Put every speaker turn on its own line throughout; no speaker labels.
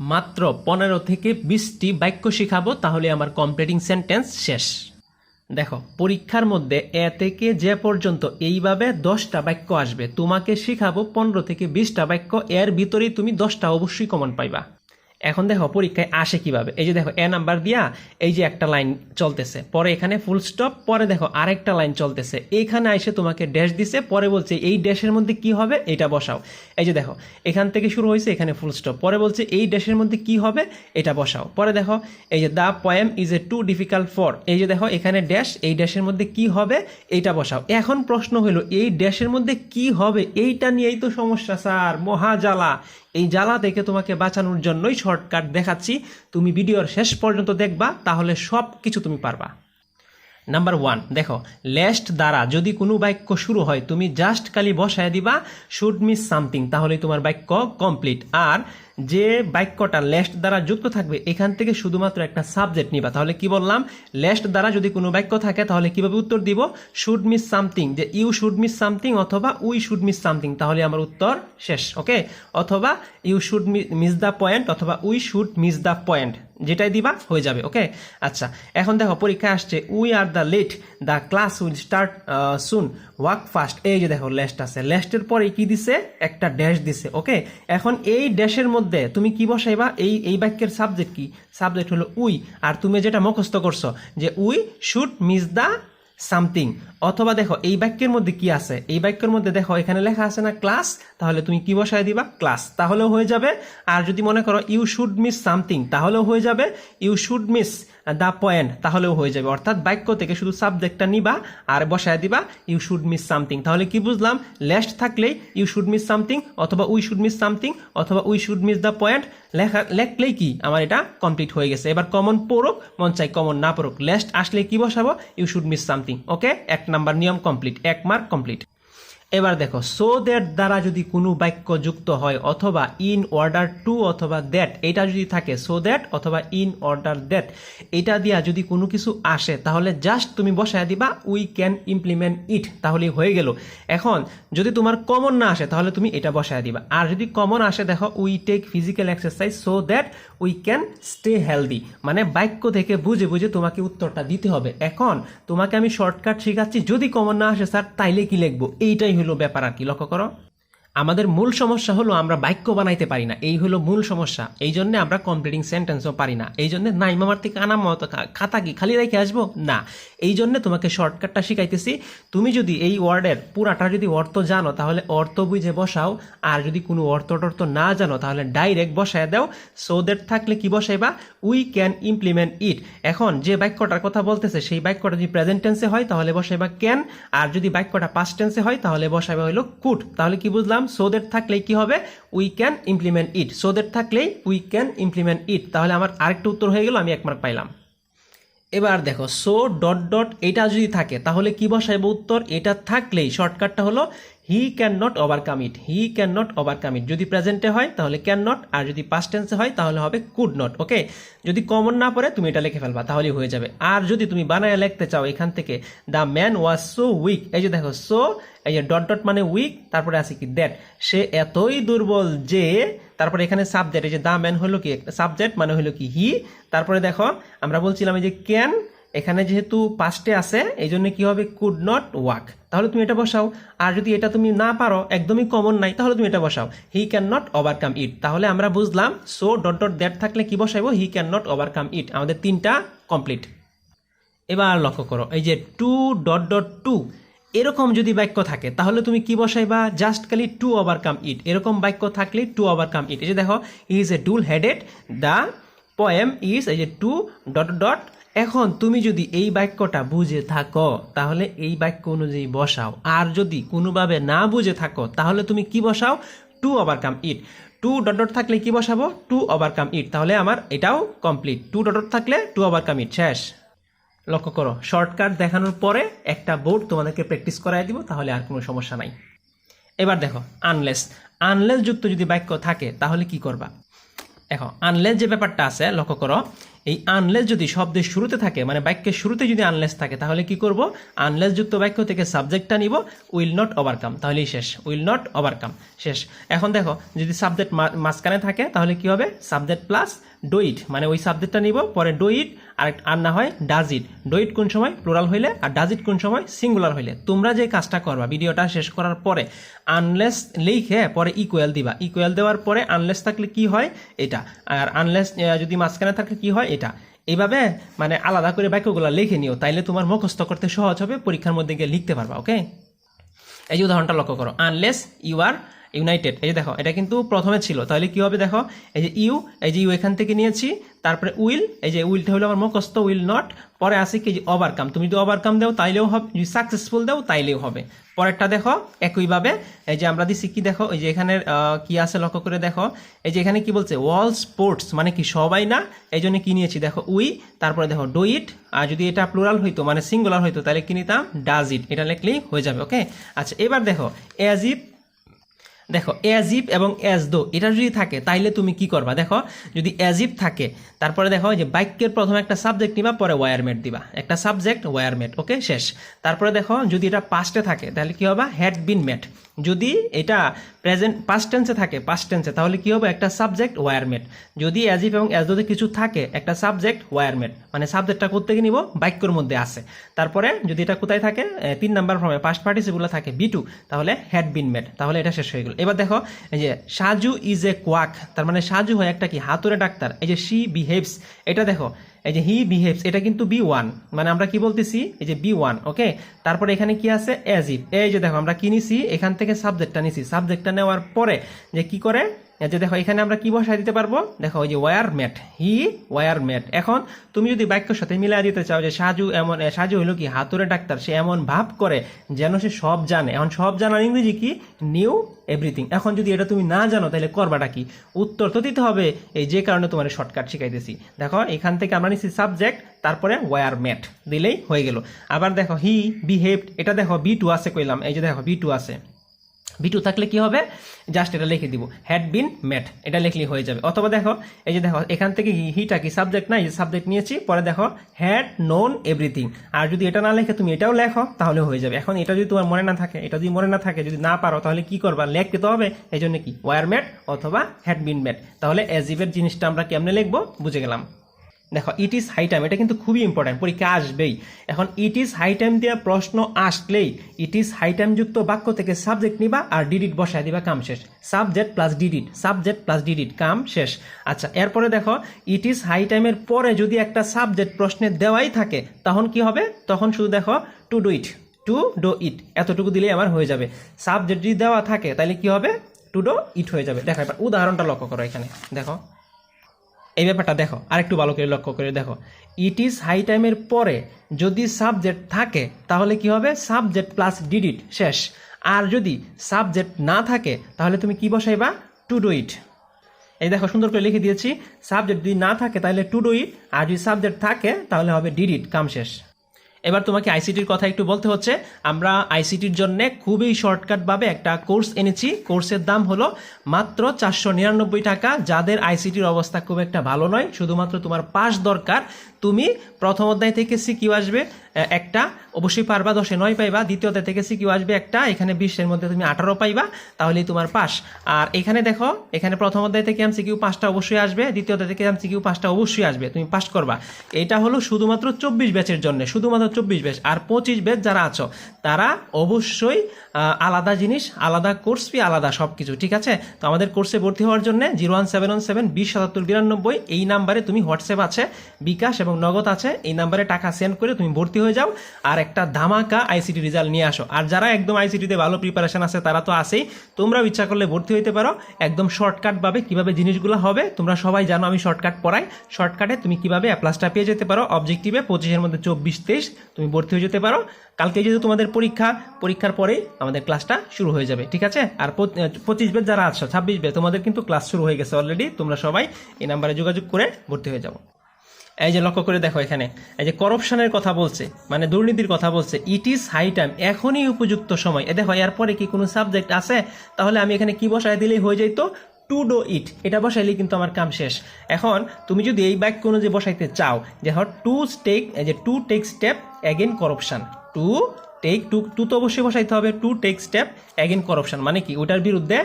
মাত্র পনেরো থেকে বিশটি বাক্য শিখাবো, তাহলে আমার কমপ্লিটিং সেন্টেন্স শেষ। দেখো, পরীক্ষার মধ্যে এ থেকে যে পর্যন্ত এইভাবে দশটা বাক্য আসবে। তোমাকে শিখাবো পনেরো থেকে বিশটা বাক্য, এর ভিতরেই তুমি দশটা অবশ্যই কমন পাইবা। এখন দেখো পরীক্ষায় আসে কীভাবে? এই যে দেখো, এ নাম্বার দিয়া এই যে একটা লাইন চলতেছে। পরে এখানে ফুল স্টপ পরে দেখো আরেকটা লাইন চলতেছে। এইখানে এসে তোমাকে ড্যাশ দিছে, পরে বলছে এই ড্যাশের মধ্যে কি হবে? এটা বসাও। এই যে দেখো, এখান থেকে শুরু হয়েছে, এখানে ফুল স্টপ পরে বলছে এই ড্যাশের মধ্যে কি হবে? এটা বসাও। পরে দেখো, এই যে the poem is a too difficult for এই যে দেখো, এখানে ড্যাশ এই ড্যাশের মধ্যে কি হবে? এইটা বসাও। এখন প্রশ্ন হলো, এই ড্যাশের মধ্যে কি হবে? এইটা নিয়েই তো সমস্যা, স্যার। মহাজালা। এই জ্বালা থেকে তোমাকে বাঁচানোর জন্যই শর্টকাট দেখাচ্ছি। তুমি ভিডিওর শেষ পর্যন্ত দেখবা তাহলে সব কিছু তুমি পারবা। নাম্বার ওয়ান দেখো লেস্ট দ্বারা যদি কোনো বাক্য শুরু হয়, তুমি জাস্ট খালি বসায় দিবা শুড মিস সামথিং তাহলে তোমার বাক্য কমপ্লিট আর যে বাক্যটা লেস্ট দ্বারা যুক্ত থাকবে, এখান থেকে শুধুমাত্র একটা সাবজেক্ট নিবা। তাহলে কি বললাম? লেস্ট দ্বারা যদি কোনো বাক্য থাকে, তাহলে কীভাবে উত্তর দিব? শুড মিস সামথিং যে ইউ শুড মিস সামথিং অথবা উই শুড মিস সামথিং তাহলে আমার উত্তর শেষ ওকে অথবা you should miss the point অথবা we should miss the point যেটাই দিবা, হয়ে যাবে ওকে আচ্ছা এখন দেখো পরীক্ষা আসছে we are the late the class will start soon walk fast এই যে দেখো লেস্ট আছে। লেস্টের পরে কি দিছে? একটা ড্যাশ দিছে ওকে এখন এই ড্যাশের মধ্যে তুমি কি বসাইবা? এই এই বাক্যের সাবজেক্ট কি? সাবজেক্ট হলো উই আর তুমি যেটা মুখস্থ করছ, যে we should miss the something অথবা দেখো, এই বাক্যের মধ্যে কি আছে? এই বাক্যের মধ্যে দেখো, এখানে লেখা আছে না ক্লাস তাহলে তুমি কি বসায় দিবা? ক্লাস তাহলেও হয়ে যাবে। আর যদি মনে করো ইউ শুড মিস সামথিং তাহলেও হয়ে যাবে। You should miss the point তাহলেও হয়ে যাবে। অর্থাৎ বাক্য থেকে শুধু সাবজেক্টটা নিবা আর বসায় দিবা ইউ শুড মিস সামথিং তাহলে কি বুঝলাম? লেস্ট থাকলেই ইউ শুড মিস সামথিং অথবা উই শুড মিস সামথিং অথবা we should miss the point লেখা, লেখলেই কি? আমার এটা কমপ্লিট হয়ে গেছে। এবার কমন পড়ুক, মন চাই কমন না পড়ুক। লেস্ট আসলে কি বসাবো? You should miss something okay এক নাম্বার নিয়ম কমপ্লিট এক মার্ক কমপ্লিট এবার দেখো সো দ্যাট দ্বারা যদি কোনো বাক্য যুক্ত হয় অথবা ইন অর্ডার টু অথবা দ্যাট এটা যদি থাকে সো দ্যাট অথবা ইন অর্ডার দ্যাট এটা দিয়া যদি কোনো কিছু আসে, তাহলে জাস্ট তুমি বসায় দিবা উই ক্যান ইমপ্লিমেন্ট ইট তাহলে হয়ে গেল। এখন, যদি তোমার কমন না আসে, তাহলে তুমি এটা বসায় দিবা। আর যদি কমন আসে, দেখো we take physical exercise so that we can stay healthy মানে বাক্য থেকে বুঝে বুঝে তোমাকে উত্তরটা দিতে হবে। এখন, তোমাকে আমি শর্টকাট শেখাচ্ছি, যদি কমন না আসে স্যার তাইলে কি লিখব? এইটাই হলো ব্যাপার আর কি লক্ষ্য করো। আমাদের মূল সমস্যা হলো আমরা বাক্য বানাইতে পারি না। এই হলো মূল সমস্যা। এই জন্য আমরা কমপ্লিটিং সেন্টেন্সও পারি না। এই জন্য নাই মামার থেকে আনা মতো খাতা কি খালি রেখে আসব? না। এই জন্য তোমাকে শর্টকাটটা শিখাইতেছি। তুমি যদি এই ওয়ার্ডের পুরাটা যদি অর্থ জানো, তাহলে অর্থ বুঝে বসাও। আর যদি কোনো অর্থ টর্থ না জানো, তাহলে ডাইরেক্ট বসায় দাও। সো দ্যাট থাকলে কি বসাইবা? উই ক্যান ইমপ্লিমেন্ট ইট এখন যে বাক্যটার কথা বলতেছে, সেই বাক্যটা যদি প্রেজেন্ট টেন্সে হয়, তাহলে বসাইবা ক্যান আর যদি বাক্যটা পাস্ট টেন্সে হয়, তাহলে বসাইবা হলো কুড তাহলে কি বুঝলাম? সো দ্যাট থাকলেই কি হবে? We can implement it so that থাকলেই উই ক্যান ইমপ্লিমেন্ট ইট তাহলে আমার আরেকটা উত্তর হয়ে গেল, আমি এক মার্ক পাইলাম। এবার দেখো সো ডট ডট এটা যদি থাকে, তাহলে কি বসাইব উত্তর? এটা থাকলেই শর্টকাটটা হলো he can not overcome it he can not overcome it যদি প্রেজেন্টে হয়, তাহলে ক্যান নট আর যদি পাস্ট টেন্সে হয়, তাহলে হবে কুড নট ওকে যদি কমন না পড়ে, তুমি এটা লিখে ফেলবা, তাহলেই হয়ে যাবে। আর যদি তুমি বানায় লিখতে চাও এখান থেকে the man was so weak এই যে দেখো সো এই যে ডট ডট মানে উইক তারপরে আছে কি দ্যাট সে এতই দুর্বল যে তারপরে এখানে সাবজেক্ট এই যে দা ম্যান হলো কি? একটা সাবজেক্ট মানে হলো কি? হি তারপরে দেখো, আমরা বলছিলাম এই যে ক্যান এখানে যেহেতু পাস্টে আছে এই জন্য কি হবে? কুড নট ওয়াক তাহলে তুমি এটা বসাও। আর যদি এটা তুমি না পারো, একদমই কমন নাই, তাহলে তুমি এটা বসাও। He can not overcome it তাহলে আমরা বুঝলাম সো ডট ডট দ্যাট থাকলে কি বসাইবো? He can not overcome it আমাদের তিনটা কমপ্লিট এবার লক্ষ্য করো, এই যে টু ডট ডট টু এরকম যদি বাক্য থাকে, তাহলে তুমি কি বসাইবা? জাস্ট খালি টু ওভারকাম ইট এরকম বাক্য থাকলে টু ওভারকাম ইট এই যে দেখো is a dull headed the poem is এই যে টু ডট ডট এখন তুমি যদি এই বাক্যটা বুঝে থাকো, তাহলে এই বাক্য অনুযায়ী বসাও। আর যদি কোনোভাবে না বুঝে থাকো, তাহলে তুমি কি বসাও? To overcome it too dot dot থাকলে কি বসাবো? টু ওভারকাম ইট তাহলে আমার এটাও কমপ্লিট টু ডট ডট থাকলে টু ওভারকাম ইট শেষ। লক্ষ্য করো শর্টকাট দেখানোর পরে একটা বোর্ড তোমাদেরকে প্র্যাকটিস করাই দিব, তাহলে আর কোনো সমস্যা নাই। এবার দেখো আনলেস আনলেস যুক্ত যদি বাক্য থাকে, তাহলে কি করবা? দেখো আনলেস যে ব্যাপারটা আছে, লক্ষ্য করো, এই আনলেস যদি শব্দের শুরুতে থাকে মানে বাক্যের শুরুতে যদি আনলেস থাকে, তাহলে কি করব? আনলেস যুক্ত বাক্য থেকে সাবজেক্টটা নিব উইল নট ওভারকাম তাহলেই শেষ উইল নট ওভারকাম শেষ। এখন দেখো, যদি সাবজেক্ট মাঝখানে থাকে, তাহলে কি হবে? সাবজেক্ট প্লাস ডো ইট মানে ওই সাবজেক্টটা নিব, পরে ডো ইট আর আর না হয় ডাজ ইট ডো ইট কোন সময়? প্লুরাল হইলে, আর ডাজ ইট কোন সময়? সিঙ্গুলার হইলে। তোমরা যে কাজটা করবা, ভিডিওটা শেষ করার পরে আনলেস লিখে, পরে ইকুয়াল দিবা। ইকুয়াল দেওয়ার পরে আনলেস থাকলে কি হয়? এটা। আর আনলেস যদি মাঝখানে থাকলে কি হয়? এটা। এইভাবে মানে আলাদা করে বাক্যগুলো লিখে নিও। তাইলে তোমার মুখস্থ করতে সহজ হবে, পরীক্ষার মধ্যে গিয়ে লিখতে পারবা ওকে এই যে উদাহরণটা লক্ষ্য করো। আনলেস ইউ আর ইউনাইটেড এই যে দেখো, এটা কিন্তু প্রথমে ছিল। তাহলে কি হবে দেখো? এই যে ইউ, এই যে ইউ এখান থেকে নিয়েছি, তারপরে উইল, এই যে উইলটা হলো আমার মুখস্থ, উইল নট। পরে আসে কি যে ওভারকাম তুমি যদি ওভারকাম দাও, তাইলেও হবে, যদি সাকসেসফুল দাও, তাইলেও হবে। পরেরটা দেখো, একইভাবে, এই যে আমরা দিছি কি দেখো, এই যে এখানে কি আছে লক্ষ্য করে দেখো? এই যে এখানে কি বলছে? ওয়াল স্পোর্টস মানে কি সবাই না? এই জন্য কি নিয়েছি দেখো, উই, তারপরে দেখো ডু ইট আর যদি এটা প্লুরাল হইতো মানে সিঙ্গুলার হইতো, তাহলে কি নিতাম? ডাজ ইট এটা লিখলেই হয়ে যাবে ওকে আচ্ছা এবার দেখো এজ ইফ দেখো এজিপ এবং অ্যাজ দো এটা যদি থাকে, তাইলে তুমি কি করবা? দেখো, যদি এজিপ থাকে তারপরে দেখো যে বাক্যের প্রথমে একটা সাবজেক্ট নিবা, পরে ওয়ারমেট দিবা। একটা সাবজেক্ট ওয়ারমেট ওকে শেষ। তারপরে দেখো, যদি এটা পাস্টে থাকে, তাহলে কি হবে? হ্যাড বিন মেট যদি এটা প্রেজেন্ট পাস্ট টেন্সে থাকে পাস্ট টেন্সে তাহলে কি হবে? একটা সাবজেক্ট ওয়ারমেট যদি অ্যাজিপ এবং অ্যাজ দোতে কিছু থাকে, একটা সাবজেক্ট ওয়ারমেট মানে সাবজেক্টটা কোথেকে নিব? বাক্যর মধ্যে আছে। তারপরে যদি এটা কোথায় থাকে? তিন নাম্বার ফর্মে পাস্ট পার্টিসিপগুলো থাকে বি টু তাহলে হ্যাড বিন মেড তাহলে এটা শেষ হয়ে গেল। এবার দেখো, এই যে সাজু ইজ এ কোয়াক তার মানে সাজু হয় একটা কি? হাতুরে ডাক্তার। এই যে শি বিহেভস এটা দেখো, এই যে হি বিহেভস এটা কিন্তু বি ওয়ান মানে আমরা কি বলতেছি? এই যে বি ওয়ান ওকে তারপরে এখানে কি আছে? অ্যাজ ইফ এই যে দেখো, আমরা কি নিছি? এখান থেকে সাবজেক্টটা নিছি। সাবজেক্টটা নেওয়ার পরে যে কি করে? যে দেখো, এখানে আমরা কি বসাই দিতে পারব? দেখো, ওই যে were made he were made এখন তুমি যদি বাক্যের সাথে মিলাই দিতে চাও যে সাজু এমন সাজু হলো কি হাতুরে ডাক্তার, সে এমন ভাব করে যেন সে সব জানে। এখন সব জানার ইংরেজি কি? নিউ এভরিথিং এখন যদি এটা তুমি না জানো, তাহলে করবাটা কি? উত্তর তো দিতে হবে। এই যে কারণে তোমার শর্টকাট শিখাইতেছি। দেখো, এখান থেকে আমরা নিচ্ছি সাবজেক্ট তারপরে ওয়ার ম্যাট দিলেই হয়ে গেল। আবার দেখো হি বিহেভড এটা দেখো বি টু আছে কইলাম। এই যে দেখো বি টু আছে। বিটু থাকলে কি হবে? জাস্ট এটা লিখে দিব। হ্যাড বিন ম্যাট এটা লিখলেই হয়ে যাবে। অথবা দেখো, এই যে দেখো, এখান থেকে হিটা কি সাবজেক্ট না এই সাবজেক্ট নিয়েছি, পরে দেখো হ্যাড নোন এভরিথিং আর যদি এটা না লেখে, তুমি এটাও লেখো, তাহলে হয়ে যাবে। এখন এটা যদি তোমার মনে না থাকে, এটা যদি মনে না থাকে, যদি না পারো, তাহলে কি করবা? লেখতে তো হবে। এই জন্য কি? ওয়ার ম্যাট অথবা হ্যাড বিন ম্যাট তাহলে এজিভের জিনিসটা আমরা কেমনে লিখব? বুঝে গেলাম। দেখো ইট ইজ হাই টাইম এটা কিন্তু খুবই ইম্পর্টেন্ট পরীক্ষা আসবেই। এখন ইট ইজ হাই টাইম দেওয়া প্রশ্ন আসলেই ইট ইজ হাই টাইম যুক্ত বাক্য থেকে সাবজেক্ট নিবা আর ডিডিট বসায় দিবা কাম শেষ। Subject plus did it subject plus did it কাম শেষ। আচ্ছা এরপরে দেখো ইট ইজ হাই টাইমের পরে যদি একটা সাবজেক্ট প্রশ্নে দেওয়াই থাকে, তখন কি হবে? তখন শুধু দেখো to do it to do it এতটুকু দিলেই আমার হয়ে যাবে। সাবজেক্ট যদি দেওয়া থাকে তাহলে কি হবে? টু ডো ইট হয়ে যাবে। দেখো, এবার উদাহরণটা লক্ষ্য করো এখানে। দেখো এই ব্যাপারটা দেখো, আরেকটু ভালো করে লক্ষ্য করে দেখো। ইট ইজ হাই টাইমের পরে যদি সাবজেক্ট থাকে, তাহলে কি হবে? সাবজেক্ট প্লাস ডিডিট শেষ। আর যদি সাবজেক্ট না থাকে, তাহলে তুমি কি বসাইবা? টু ডু ইট এই দেখো, সুন্দর করে লিখে দিয়েছি। সাবজেক্ট যদি না থাকে, তাহলে টু ডু ইট আর যদি সাবজেক্ট থাকে, তাহলে হবে ডিডিট কাম শেষ। এবার তোমাকে আইসিটির কথা একটু বলতে হচ্ছে। আমরা আইসিটির জন্য খুবই শর্টকাটভাবে একটা কোর্স এনেছি। কোর্সের দাম হলো মাত্র চারশো নিরানব্বই টাকা। যাদের আইসিটির অবস্থা খুব একটা ভালো নয়, শুধুমাত্র তোমার পাস দরকার। তুমি প্রথম অধ্যায় থেকে সিকিউ আসবে। একটা, অবশ্যই পারবা, দশে নয় পাইবা, দ্বিতীয়তে থেকে সিকিউ আসবে একটা, এখানে বিশের মধ্যে তুমি আঠারো পাইবা, তাহলেই তোমার পাস আর এখানে দেখো, এখানে প্রথম অধ্যায় থেকে এমসিকিউ পাঁচটা অবশ্যই আসবে দ্বিতীয় অধ্যায় থেকে এমসিকিউ পাঁচটা অবশ্যই আসবে, তুমি পাস করবা। এটা হলো শুধুমাত্র চব্বিশ ব্যাচের জন্য, শুধুমাত্র চব্বিশ ব্যাচ, আর পঁচিশ ব্যাচ যারা আছো, তারা অবশ্যই আলাদা জিনিস, আলাদা কোর্স ফি, আলাদা সব কিছু ঠিক আছে? তো আমাদের কোর্সে ভর্তি হওয়ার জন্য zero one seven one seven বিশ সাতাত্তর বিরানব্বই, এই নাম্বারে তুমি হোয়াটসঅ্যাপ আছে, বিকাশ এবং নগদ আছে, এই নাম্বারে টাকা সেন্ড করে তুমি ভর্তি হয়ে যাও আর একটা ধামাকা আইসিটি রেজাল্ট নিয়ে আসো। আর যারা একদম আইসিটিতে ভালো প্রিপারেশন আছে, তারা তো আসেই তোমরাও ইচ্ছা করলে ভর্তি হইতে পারো। একদম শর্টকাট ভাবে কীভাবে জিনিসগুলো হবে, তোমরা সবাই জানো আমি শর্টকাট পড়াই। শর্টকাটে তুমি কীভাবে অ্যাপ্লাসটা পেয়ে যেতে পারো। অবজেক্টিভে পঁচিশের মধ্যে চব্বিশ, তেইশ, তুমি ভর্তি হয়ে যেতে পারো। কালকে যেহেতু তোমাদের পরীক্ষা, পরীক্ষার পরেই আমাদের ক্লাসটা শুরু হয়ে যাবে, ঠিক আছে? আর পঁচিশ বের যারা আছো, ছাব্বিশ বের, তোমাদের কিন্তু ক্লাস শুরু হয়ে গেছে অলরেডি তোমরা সবাই এই নাম্বারে যোগাযোগ করে ভর্তি হয়ে যাব এই যে লক্ষ্য করে দেখো এখানে, এই যে করপশনের কথা বলছে মানে দুর্নীতির কথা বলছে ইট ইজ হাই টাইম এখনই উপযুক্ত সময়। এ দেখো, এরপরে কি কোনো সাবজেক্ট আছে? তাহলে আমি এখানে কি বসায় দিলেই হয়ে যাইতো? টু ডো ইট এটা বসাইলে কিন্তু আমার কাম শেষ। এখন তুমি যদি এই বাক্য অনুযায়ী বসাইতে চাও, যে হট টু টেক যে to take step again করপশান to take to to তো অবশ্যই বসাইতে হবে to take step again corruption মানে কি? ওটার বিরুদ্ধে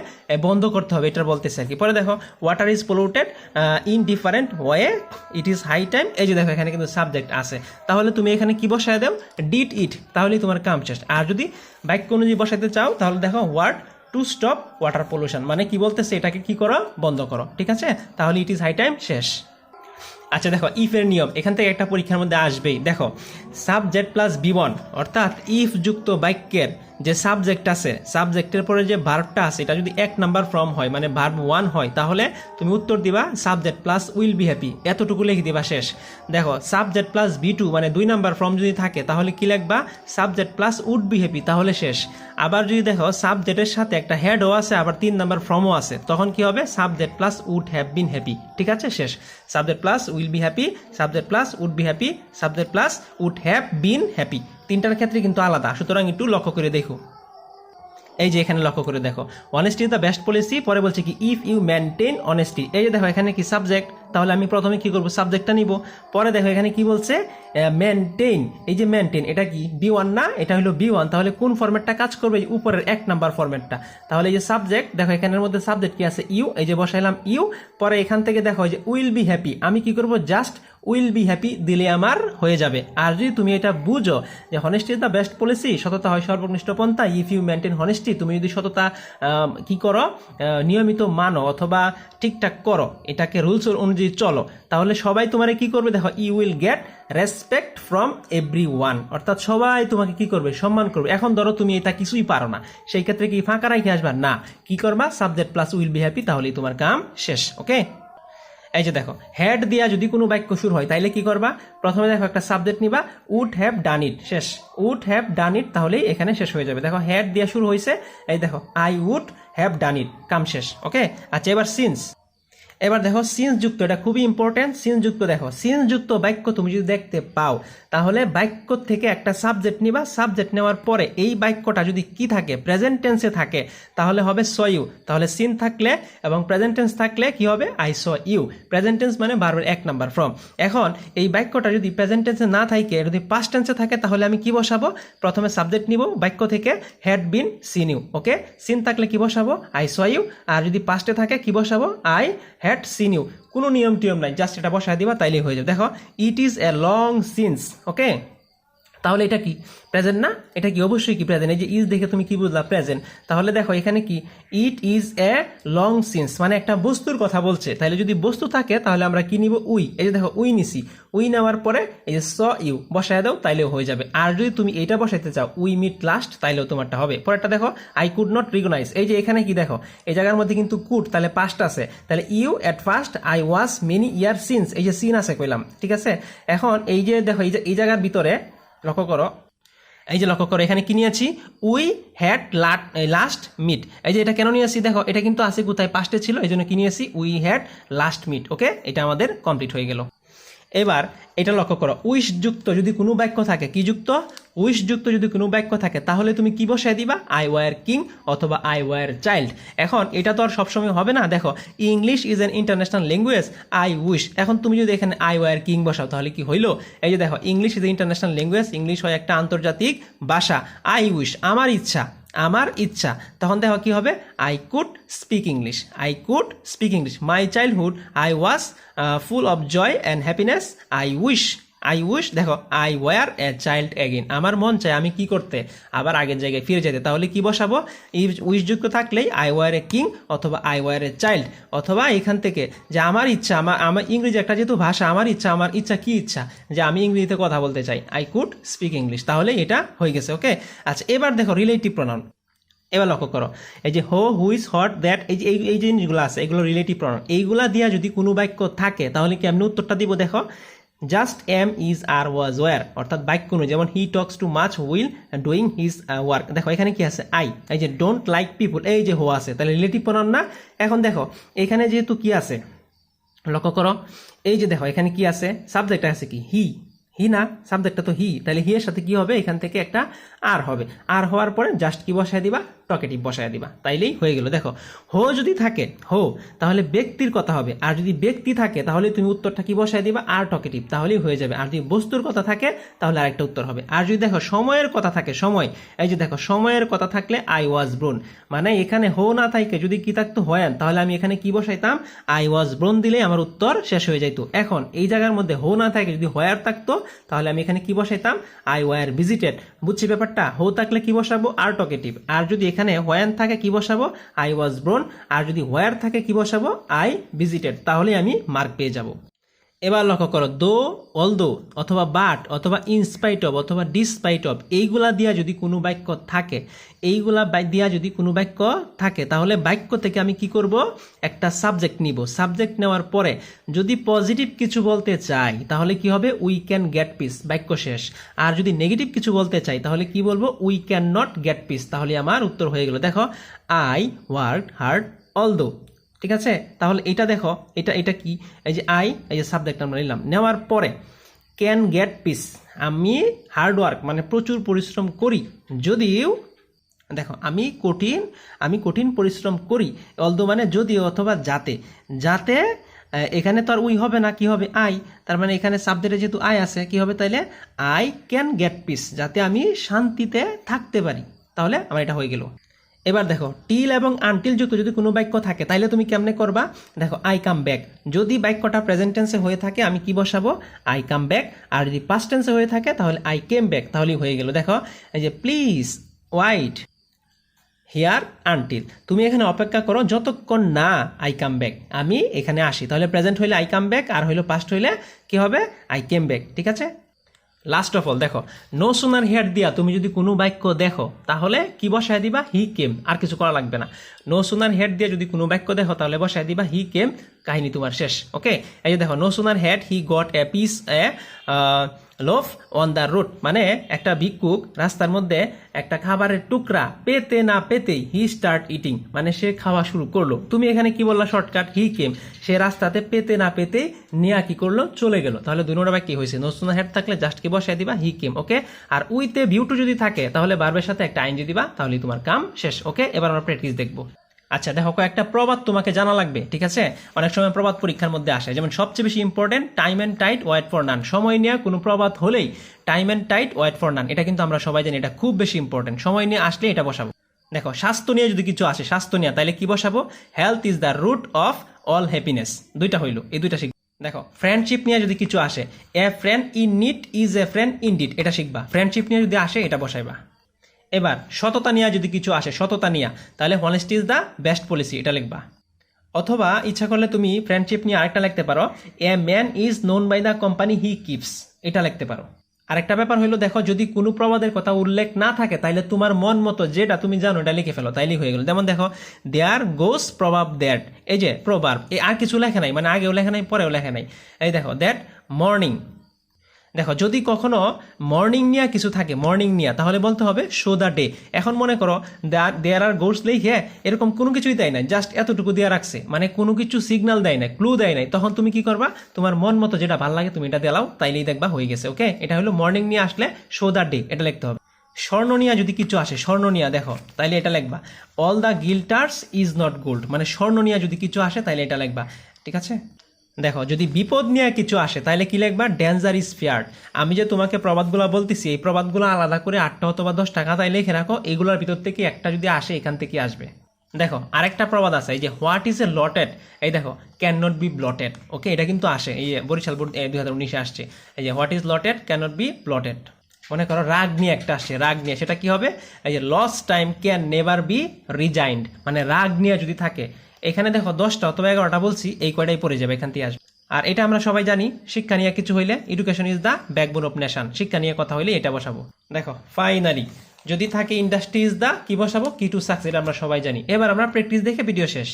বন্ধ করতে হবে এটা বলতেছে আর কি। পরে দেখো water is polluted in different way it is high time এই যে দেখো, এখানে কিন্তু সাবজেক্ট আছে। তাহলে তুমি এখানে কি বসায় দাও? ডিট ইট তাহলেই তোমার কাম শেষ। আর যদি বাক্য অনুযায়ী বসাইতে চাও, তাহলে দেখো word to stop water pollution মানে কি বলতেছে? এটাকে কি করো? বন্ধ করো। ঠিক আছে? তাহলে ইট ইজ হাই টাইম শেষ। আচ্ছা দেখো ইফের নিয়ম। এখান থেকে একটা পরীক্ষার মধ্যে আসবেই। দেখো সাবজেক্ট প্লাস বি ওয়ান অর্থাৎ ইফ যুক্ত বাক্যের যে সাবজেক্ট আছে সাবজেক্টের পরে যে ভার্বটা আছে, এটা যদি এক নাম্বার ফর্ম হয় মানে ভার্ব ওয়ান হয়, তাহলে তুমি উত্তর দিবা subject plus will be happy এতটুকু লিখে দিবা শেষ। দেখো সাবজেক্ট প্লাস বি টু মানে দুই নাম্বার ফর্ম যদি থাকে, তাহলে কি লিখবা? Subject plus would be happy তাহলে শেষ। আবার যদি দেখো সাবজেক্টের সাথে একটা হেডও আছে, আবার তিন নাম্বার ফর্মও আছে, তখন কি হবে? Subject plus would have been happy ঠিক আছে? শেষ। Subject plus will be happy subject plus would be happy subject plus would have been happy তিনটার ক্ষেত্রে কিন্তু আলাদা, সুতরাং একটু লক্ষ্য করে দেখো। এই যে এখানে লক্ষ্য করে দেখো। Honesty is the best policy পরে বলছে কি ইফ ইউ মেনটেন অনেস্টি এই যে দেখো, এখানে কি সাবজেক্ট তাহলে আমি প্রথমে কি করব? সাবজেক্টটা নিব। পরে দেখো এখানে কি বলছে? মেনটেন এই যে মেনটেন এটা কি? বি ওয়ান না? এটা হলো বি ওয়ান তাহলে কোন ফরম্যাটটা কাজ করবে? এই উপরের এক নাম্বার ফর্মেটটা তাহলে এই যে সাবজেক্ট দেখো এখানের মধ্যে সাবজেক্ট কি আছে? ইউ। এই যে বসাইলাম ইউ। পরে এখান থেকে দেখো যে উইল বি হ্যাপি। আমি কি করব? জাস্ট উইল বি হ্যাপি দিলে আমার হয়ে যাবে। আর যদি তুমি এটা বুঝো যে honesty is the best policy সততা হয় সর্বনিষ্ঠ পন্থা। ইফ ইউ মেনটেন হনেস্টি তুমি যদি সততা কি করো? নিয়মিত মানো অথবা ঠিকঠাক করো। এটাকে রুলস অনুযায়ী চলো, তাহলে সবাই তোমারে কি করবে? দেখো you will get respect from everyone অর্থাৎ সবাই তোমাকে কি করবে? সম্মান করবে। এখন ধরো তুমি এটা কিছুই পারো না। সেই ক্ষেত্রে কি ফাঁকা রাখে আসবা? না। কি করবা? Subject plus will be happy তাহলেই তোমার কাম শেষ ওকে এই যে দেখো হ্যাড দিয়া যদি কোনো বাক্য শুরু হয়, তাইলে কি করবা? প্রথমে দেখো একটা সাবজেক্ট নিবা উড হ্যাভ ডান ইট শেষ। উড হ্যাভ ডান ইট তাহলেই এখানে শেষ হয়ে যাবে। দেখো হ্যাড দিয়া শুরু হয়েছে এই দেখো I would have done it কাম শেষ ওকে আচ্ছা এবার সিন্স এবার দেখো সিন্স যুক্ত এটা খুবই ইম্পর্টেন্ট যুক্ত দেখো। যুক্ত বাক্য তুমি যদি দেখতে পাও, তাহলে বাক্য থেকে একটা সাবজেক্ট নিবা। সাবজেক্ট নেওয়ার পরে এই বাক্যটা যদি কি থাকে প্রেজেন্ট টেন্সে থাকে, তাহলে হবে স ইউ তাহলে সিন থাকলে এবং প্রেজেন্ট টেন্স থাকলে কি হবে? I saw you present tense মানে বারবার এক নাম্বার ফ্রম এখন এই বাক্যটা যদি প্রেজেন্ট টেন্সে না থাকে, যদি পাস্ট টেন্সে থাকে, তাহলে আমি কি বসাবো? প্রথমে সাবজেক্ট নিব, বাক্য থেকে had been seen you okay seen থাকলে কি বসাবো? আই স ইউ আর যদি পাস্টে থাকে, কি বসাবো? আই হ্যাড সিন ইউ কোনো নিয়ম টিয়ম নাই জাস্ট এটা বসায় দিবা, তাইলেই হয়ে যাবে। দেখো it is a long since okay তাহলে এটা কি? প্রেজেন্ট না? এটা কি? অবশ্যই কি প্রেজেন্ট এই যে ইজ দেখে তুমি কি বুঝলা? প্রেজেন্ট তাহলে দেখো, এখানে কি? It is a long since মানে একটা বস্তুর কথা বলছে। তাহলে যদি বস্তু থাকে, তাহলে আমরা কি নিব? উই। এই যে দেখো, উই নিছি। উই নেওয়ার পরে এই যে স ইউ বসায় দাও, তাইলেও হয়ে যাবে। আর যদি তুমি এটা বসাইতে চাও, উই মিট লাস্ট তাইলেও তোমারটা হবে। পরেরটা দেখো আই কুড নট রিকগনাইজ এই যে এখানে কি দেখো, এই জায়গার মধ্যে কিন্তু কুড তাহলে পাস্ট আছে। তাহলে you at first I was many year since এই যে সিন আছে কইলাম, ঠিক আছে? এখন এই যে দেখো, এই যে, এই জায়গার ভিতরে লক্ষ্য করো। এই যে লক্ষ্য করো, এখানে কি নিয়েছি উই হ্যাড লাস্ট মিট এই যে এটা কেন নিয়েছি দেখো, এটা কিন্তু আছে কোথায়? পাস্টে ছিল এই জন্য কি নিয়েছি we had last met okay এটা আমাদের কমপ্লিট হয়ে গেল। এবার এটা লক্ষ্য করো, উইশ যুক্ত যদি কোনো বাক্য থাকে, কি যুক্ত? উইশ যুক্ত যদি কোনো বাক্য থাকে, তাহলে তুমি কি বসায় দিবা? আই ওয়ার কিং অথবা আই ওয়ার চাইল্ড। এখন এটা তো আর সবসময় হবে না, দেখো, English is an international language, I wish. এখন তুমি যদি এখানে আই ওয়ার কিং বসাও, তাহলে কি হইল? এই যে দেখো, English is international language, English হয় একটা আন্তর্জাতিক ভাষা, আই উইশ, আমার ইচ্ছা। আমার ইচ্ছা। তখন দেখো কি হবে? I could speak English I could speak English my childhood I was full of joy and happiness I wish I wish দেখো I were a child again আমার মন চায় আমি কি করতে, আবার আগের জায়গায় ফিরে যেতে। তাহলে কি বসাবো? উইশ যুক্ত থাকলেই আই ওয়ার এ কিং অথবা আই ওয়ার এ চাইল্ড অথবা এখান থেকে যে আমার ইচ্ছা, আমার আমার ইংরেজি একটা যেহেতু ভাষা, আমার ইচ্ছা আমার ইচ্ছা কি ইচ্ছা? যে আমি ইংরেজিতে কথা বলতে চাই। আই কুড স্পিক ইংলিশ তাহলে এটা হয়ে গেছে ওকে আচ্ছা এবার দেখো রিলেটিভ প্রনাউন এবার লক্ষ্য করো, এই যে হো হুইজ হট দ্যাট এই যে, এই জিনিসগুলো আছে, এগুলো রিলেটিভ প্রনাউন এইগুলা দিয়া যদি কোনো বাক্য থাকে, তাহলে কি আমি উত্তরটা দিব, দেখো? Just am is are was were অর্থাৎ বাক্য অনুযায়ী যেমন he talks too much will doing his work দেখো, এখানে কি আছে? আই এই যে ডোন্ট লাইক পিপুল এই যে হো আছে? তাহলে রিলেটিভ প্রনাউন না? এখন দেখো, এখানে যেহেতু কি আছে? লক্ষ্য করো। এই যে দেখো, এখানে কি আছে? সাবজেক্ট আছে কি? হি হি না? সাবজেক্টটা তো হি তাহলে হি এর সাথে কি হবে? এখান থেকে একটা আর হবে। আর হওয়ার পরে জাস্ট কি বসায় দিবা? টকেটিভ বসায় দিবা। তাইলেই হয়ে গেল। দেখো, হো যদি থাকে, হো, তাহলে ব্যক্তির কথা হবে। আর যদি ব্যক্তি থাকে, তাহলে তুমি উত্তরটা কি বসায় দিবা? আর টকেটিভ তাহলেই হয়ে যাবে। আর যদি বস্তুর কথা থাকে, তাহলে আরেকটা উত্তর হবে। আর যদি দেখো সময়ের কথা থাকে, সময়, এই যে দেখো সময়ের কথা থাকলে আই ওয়াজ ব্রোন মানে এখানে হো না থাকে যদি কি থাকতো হয়ান, তাহলে আমি এখানে কি বসাইতাম? আই ওয়াজ ব্রোন দিলে আমার উত্তর শেষ হয়ে যাইতো। এখন এই জায়গার মধ্যে হো না থাকে যদি হয়ার থাকতো, তাহলে আমি এখানে কি বসাইতাম? আই ওয়ার ভিজিটেড বুঝছি ব্যাপারটা? হো থাকলে কি বসাবো? আর টকেটিভ আর যদি এখানে হোয়ান থাকে কি বসাবো? আই ওয়াজ ব্রোন আর যদি হোয়ার থাকে কি বসাবো? আই ভিজিটেড তাহলে আমি মার্ক পেয়ে যাব। এবার লক্ষ্য করো, দো অল দো অথবা বাট অথবা ইনস্পাইট অফ অথবা ডিসপাইট অফ, এইগুলা দিয়া যদি কোনো বাক্য থাকে, এইগুলা দিয়া যদি কোনো বাক্য থাকে, তাহলে বাক্য থেকে আমি কি করব? একটা সাবজেক্ট নিব। সাবজেক্ট নেওয়ার পরে যদি পজিটিভ কিছু বলতে চাই, তাহলে কি হবে? উই ক্যান গেট পিস বাক্য শেষ। আর যদি নেগেটিভ কিছু বলতে চাই, তাহলে কি বলব? We can not get peace তাহলে আমার উত্তর হয়ে গেল। দেখো আই ওয়ার্ক হার্ড অল দো ঠিক আছে? তাহলে এটা দেখো, এটা এটা কি? এই যে আই এই যে সাবজেক্ট আমরা নিলাম। নেওয়ার পরে ক্যান গেট পিস আমি হার্ড ওয়ার্ক মানে প্রচুর পরিশ্রম করি। যদিও, দেখো, আমি কঠিন আমি কঠিন পরিশ্রম করি অলদো মানে যদিও অথবা যাতে। যাতে এখানে তো আর উই হবে না, কি হবে? আই তার মানে এখানে সাবজেক্টে যেহেতু আই আছে, কি হবে তাইলে? আই ক্যান গেট পিস যাতে আমি শান্তিতে থাকতে পারি। তাহলে আমার এটা হয়ে গেল। এবার দেখো টিল এবং আনটিল যুক্ত যদি কোনো বাক্য থাকে তাহলে তুমি কেমনে করবা? দেখো আই কাম ব্যাক যদি বাক্যটা প্রেজেন্ট টেন্সে হয়ে থাকে, আমি কি বসাবো? আই কাম ব্যাক আর যদি পাস্ট টেন্সে হয়ে থাকে, তাহলে আই কেম ব্যাক তাহলেই হয়ে গেল। দেখো, এই যে প্লিজ ওয়াইট হিয়ার আনটিল তুমি এখানে অপেক্ষা করো, যতক্ষণ না আই কাম ব্যাক আমি এখানে আসি। তাহলে প্রেজেন্ট হইলে আই কাম ব্যাক আর হইল পাস্ট হইলে কি হবে? আই কেম ব্যাক ঠিক আছে? লাস্ট অফ অল দেখো নো সোনার হেয়ার দিয়া তুমি যদি কোনো বাক্য দেখো, তাহলে কি বসায় দিবা? হি কেম আর কিছু করা লাগবে না। নো সোনার হেড দিয়ে যদি কোনো বাক্য দেখো, তাহলে বসায় দিবা হি কেম কাহিনী তোমার শেষ ওকে এই যে দেখো no sooner had he got a piece a loaf on the route মানে একটা ভিক্ষুক রাস্তার মধ্যে একটা খাবারের টুকরা পেতে না পেতেই হি স্টার্ট ইটিং মানে সে খাওয়া শুরু করল। তুমি এখানে কি বললা? শর্টকাট হি কেম সে রাস্তাতে পেতে না পেতে নিয়া কি করল? চলে গেল। তাহলে দুই নম্বর কি হয়েছে? নোসোনা হেড থাকলে জাস্ট কি বসাই দিবা? হি কেম ওকে আর উইতে ভিউটু যদি থাকে, তাহলে বারবের সাথে একটা আইন দিবা তাহলে তোমার কাম শেষ ওকে এবার আমরা প্র্যাকটিস দেখব। আচ্ছা দেখো, কয়েকটা প্রবাদ তোমাকে জানা লাগবে, ঠিক আছে? অনেক সময় প্রবাদ পরীক্ষার মধ্যে আসে। যেমন, সবচেয়ে বেশি important time and tide wait for none সময় নিয়ে কোনো প্রবাদ হলেই time and tide wait for none এটা কিন্তু আমরা সবাই জানি, এটা খুব বেশি ইম্পর্টেন্ট সময় নিয়ে আসলে এটা বসাবো। দেখো, স্বাস্থ্য নিয়ে যদি কিছু আসে, স্বাস্থ্য নিয়ে, তাহলে কি বসাবো? Health is the root of all happiness দুইটা হইল, এই দুইটা শিখব। দেখো ফ্রেন্ডশিপ নিয়ে যদি কিছু আসে a friend in need is a friend indeed এটা শিখবা। ফ্রেন্ডশিপ নিয়ে যদি আসে, এটা বসাইবা। এবার, সততা নিয়ে যদি কিছু আসে, সততা নিয়ে, তাহলে honesty is the best policy এটা লিখবা। অথবা ইচ্ছা করলে তুমি ফ্রেন্ডশিপ নিয়ে আরেকটা লিখতে পারো a man is known by the company he keeps এটা লিখতে পারো। আরেকটা ব্যাপার হলো দেখো, যদি কোনো প্রবাদের কথা উল্লেখ না থাকে তাহলে তোমার মন মতো যেটা তুমি জানো, এটা লিখে ফেলো, তাইলেই হয়ে গেল। যেমন দেখো দেয়ার গোস প্রভাব দ্যাট এই যে প্রভাব এ আর কিছু লেখা নাই মানে আগেও লেখা নাই, পরেও লেখা নাই। এই দেখো দ্যাট মর্নিং দেখো, যদি কখনো মর্নিং নিয়ে কিছু থাকে মর্নিং নিয়ে, তাহলে বলতে হবে শো দ্য ডে এখন মনে করো দেয়ার আর গোর্স লিখে এরকম কোনো কিছুই দেয় না জাস্ট এতটুকু দেওয়া রাখছে। মানে কোনো কিছু সিগন্যাল দেয় না ক্লু দেয় নাই। তখন তুমি কি করবা? তোমার মন মতো যেটা ভালো লাগে, তুমি এটা দেলাও তাইলেই দেখবা হয়ে গেছে ওকে এটা হলো মর্নিং নিয়ে আসলে শো দ্য ডে এটা লিখতে হবে। স্বর্ণ নিয়ে যদি কিছু আসে, স্বর্ণ নিয়ে দেখো, তাইলে এটা লিখবা all the glitters is not gold মানে স্বর্ণ নিয়ে যদি কিছু আসে, তাইলে এটা লিখবা, ঠিক আছে? দেখো, যদি বিপদ নিয়ে কিছু আসে, তাহলে কি লিখবা? ডেঞ্জার ইজ ফিয়ার্ড আমি যে তোমাকে প্রবাদগুলো বলতেছি, এই প্রবাদগুলো আলাদা করে আটটা অথবা দশ টাকা তাই লিখে রাখো, এগুলোর ভিতর থেকে একটা যদি আসে, এখান থেকে আসবে। দেখো, আরেকটা প্রবাদ আছে, এই যে হোয়াট ইজ এ লটেড এই দেখো can not be blotted okay এটা কিন্তু আসে, এই বরিশাল বোর্ড দুই হাজার উনিশে আসছে। এই যে what is lotted can not be blotted মনে করো, রাগ নিয়ে একটা আসছে রাগ নিয়ে, সেটা কি হবে? এই যে lost time can never be regained মানে রাগ নিয়ে যদি থাকে এখানে দেখো দশটা অথবা এগারোটা বলছি, এই কয়টাই পড়ে যাবে, এখান থেকে আসবে। আর এটা আমরা সবাই জানি, শিক্ষা নিয়ে কিছু হইলে education is the backbone of nation শিক্ষা নিয়ে কথা হইলে এটা বসাবো। দেখো ফাইনালি যদি থাকে ইন্ডাস্ট্রি ইজ দ্য কি বসাবো? কি টু সাকসেস আমরা সবাই জানি। এবার আমরা প্র্যাকটিস দেখে ভিডিও শেষ।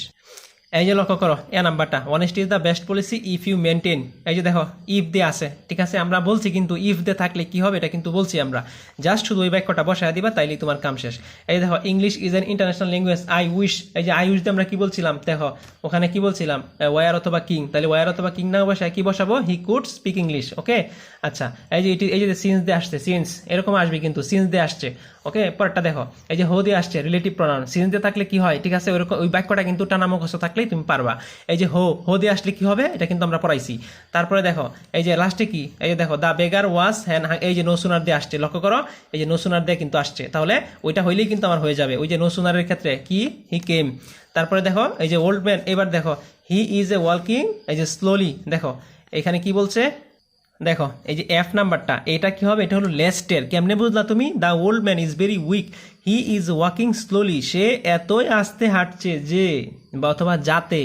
এই যে লক্ষ্য করো, এ নাম্বারটা। Honesty is the best policy if you maintain এই যে দেখো ইফ দিয়ে আছে, ঠিক আছে? আমরা বলছি কিন্তু ইফ দে থাকলে কি হবে, এটা কিন্তু বলছি আমরা। জাস্ট শুধু ওই বাক্যটা বসায় দিবা, তাইলেই তোমার কাম শেষ। এই দেখো English is an international language I wish এই যে আই উইশ আমরা কি বলছিলাম? দেখো, ওখানে কি বলছিলাম? ওয়ার অথবা কিং তাহলে ওয়ার অথবা কিং না বসায় কি বসাবো? He could speak English okay আচ্ছা এই যে এটি- এই যে সিন্স দিয়ে আসছে সিন্স এরকম আসবে কিন্তু সিন্স দিয়ে আসছে ওকে পরেরটা দেখো, এই যে হো দিয়ে আসছে রিলেটিভ প্রনাউন সিন্স দিয়ে থাকলে কি হয়, ঠিক আছে? ওইরকম ওই বাক্যটা কিন্তু টানা মুখস্থ থাকলেই তুমি পারবা। এই যে হো হো দিয়ে আসলে কি হবে? এটা কিন্তু আমরা পড়াইছি। তারপরে দেখো, এই যে লাস্টে কি? এই যে দেখো দা বেগার ওয়াস হ্যান এই যে নসুনার দিয়ে আসছে। লক্ষ্য করো, এই যে নসুনার সুনার দিয়ে কিন্তু আসছে। তাহলে ওইটা হইলেই কিন্তু আমার হয়ে যাবে। ওই যে নসুনারের সুনারের ক্ষেত্রে কি? হি কেম তারপরে দেখো, এই যে ওল্ড ম্যান এবার দেখো হি ইজ এ ওয়ার্কিং এই যে স্লোলি দেখো, এখানে কি বলছে? দেখো, এই যে এফ নাম্বারটা, এটা কি হবে? এটা হলো লেস্টের। কেমনে বুঝলা তুমি? The old man is very weak he is walking slowly সে এতই আস্তে হাঁটছে যে, বা অথবা যাতে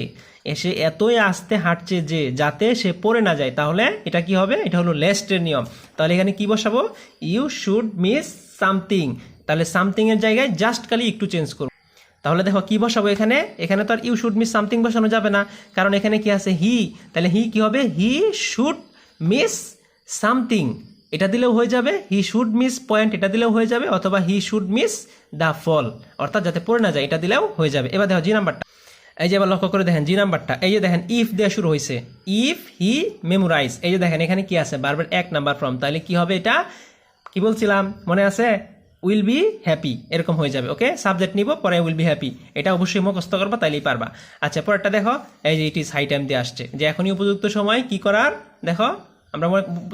সে এতই আস্তে হাঁটছে যে, যাতে সে পড়ে না যায়। তাহলে এটা কি হবে? এটা হলো লেস্টের নিয়ম। তাহলে এখানে কি বসাবো? ইউ শুড মিস সামথিং তাহলে সামথিং এর জায়গায় জাস্ট খালি একটু চেঞ্জ করব তাহলে দেখো কি বসাবো এখানে? এখানে তো আর ইউ শুড মিস সামথিং বসানো যাবে না। কারণ এখানে কি আছে? হি তাহলে হি কি হবে? হি শুড মিস সামথিং এটা দিলেও হয়ে যাবে হি শুড মিস পয়েন্ট এটা দিলেও হয়ে যাবে, অথবা he should miss the fall অর্থাৎ যাতে পড়ে না যায়, এটা দিলেও হয়ে যাবে। এবার দেখো, জি নাম্বারটা। এই যে এবার লক্ষ্য করে দেখেন, জি নাম্বারটা। এই যে দেখেন ইফ দেওয়া শুরু হয়েছে। ইফ হি মেমোরাইজ এই যে দেখেন, এখানে কি আছে? বারবার এক নাম্বার ফর্ম তাহলে কি হবে এটা? কি বলছিলাম? মনে আছে? উইল বি হ্যাপি এরকম হয়ে যাবে ওকে সাবজেক্ট নিব, পরে উইল বি হ্যাপি এটা অবশ্যই মুখস্থ করবা, তাইলেই পারবা। আচ্ছা পরেরটা দেখো, এই যে ইট ইজ হাই টাইম দিয়ে আসছে। যে এখনই উপযুক্ত সময় কি করার? দেখো আমরা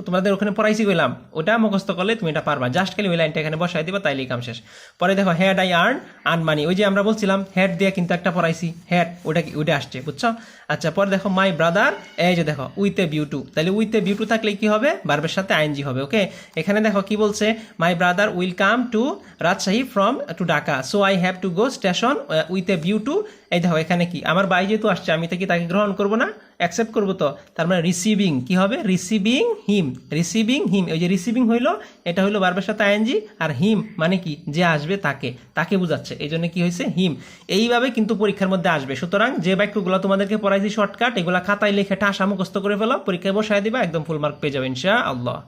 তোমাদের ওখানে পড়াইছি গেলাম ওটা মুখস্থ করলে তুমি এটা পারবা। জাস্ট খালি ওই লাইনটা এখানে বসাই দিবা, তাইলেই কাম শেষ। পরে দেখো had I earn earn money ওই যে আমরা বলছিলাম হেড দিয়ে কিন্তু একটা পড়াইছি। হেড ওটা কি ওটা আসছে, বুঝছ? আচ্ছা পরে দেখো মাই ব্রাদার এই যে দেখো উইথ এ বিউটু তাহলে উইথ এ বিউটু থাকলে কি হবে? বার্বের সাথে আইনজি হবে ওকে এখানে দেখো কি বলছে my brother will come to Rajshahi from to Dhaka so I have to go station with a beauty এই দেখো, এখানে কি? আমার বাই যেহেতু আসছে, আমি তো কি তাকে গ্রহণ করব না? অ্যাকসেপ্ট করব তো? তার মানে রিসিভিং কী হবে? রিসিভিং হিম রিসিভিং হিম ওই যে রিসিভিং হইল, এটা হইল বারবার সাথে আইএনজি আর হিম মানে কি? যে আসবে তাকে তাকে বোঝাচ্ছে। এই জন্য কি হয়েছে হিম এইভাবে কিন্তু পরীক্ষার মধ্যে আসবে। সুতরাং যে বাক্যগুলো তোমাদেরকে পড়াইছি শর্টকাট এগুলো খাতায় লিখে ঠাসা মুখস্থ করে ফেলো, পরীক্ষায় বসায় দিবা, একদম ফুল মার্ক পেয়ে যাবে ইনশা আল্লাহ